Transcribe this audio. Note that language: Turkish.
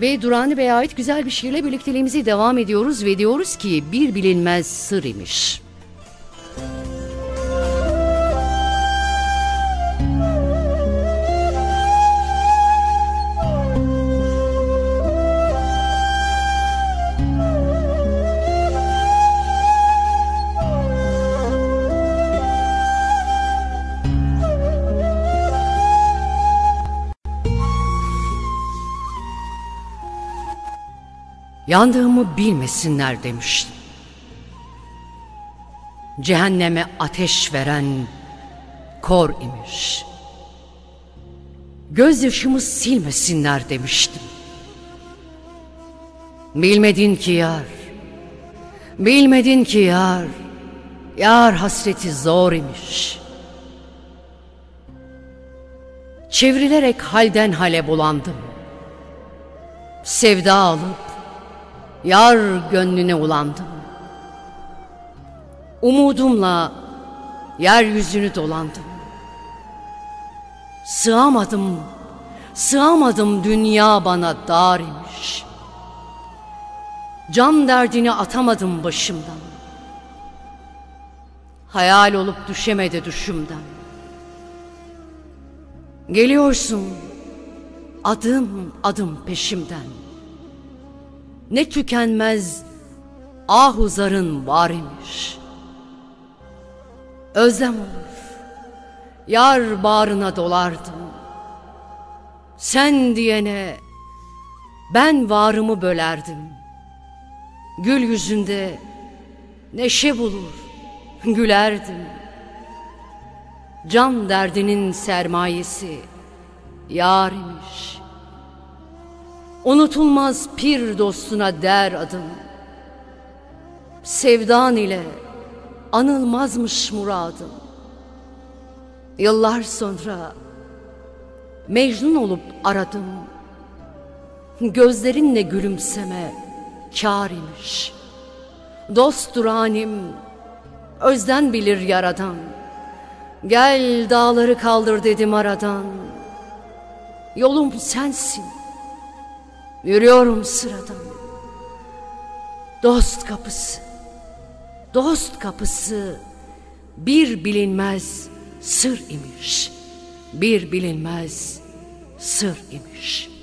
Ve Durani Bey'e ait güzel bir şiirle birlikteliğimizi devam ediyoruz ve diyoruz ki bir bilinmez sır imiş. Yandığımı bilmesinler demiştim. Cehenneme ateş veren kor imiş. Gözyaşımı silmesinler demiştim. Bilmedin ki yar, bilmedin ki yar, yar hasreti zor imiş. Çevrilerek halden hale bulandım. Sevda alıp Yar gönlüne ulandım. Umudumla yeryüzünü dolandım. Sığamadım, sığamadım dünya bana dar imiş. Can derdini atamadım başımdan. Hayal olup düşemedi düşümden. Geliyorsun adım adım peşimden.'' Ne tükenmez ahuzarın var imiş. Özlem olur, yar bağrına dolardım. Sen diyene ben varımı bölerdim. Gül yüzünde neşe bulur, gülerdim. Can derdinin sermayesi yar imiş. Unutulmaz pir dostuna der adım. Sevdan ile anılmazmış muradım. Yıllar sonra Mecnun olup aradım. Gözlerinle gülümseme kâr imiş. Dost duranim, özden bilir yaradan. Gel dağları kaldır dedim aradan. Yolum sensin. Yürüyorum sıradan. Dost kapısı, dost kapısı bir bilinmez sır imiş. Bir bilinmez sır imiş.''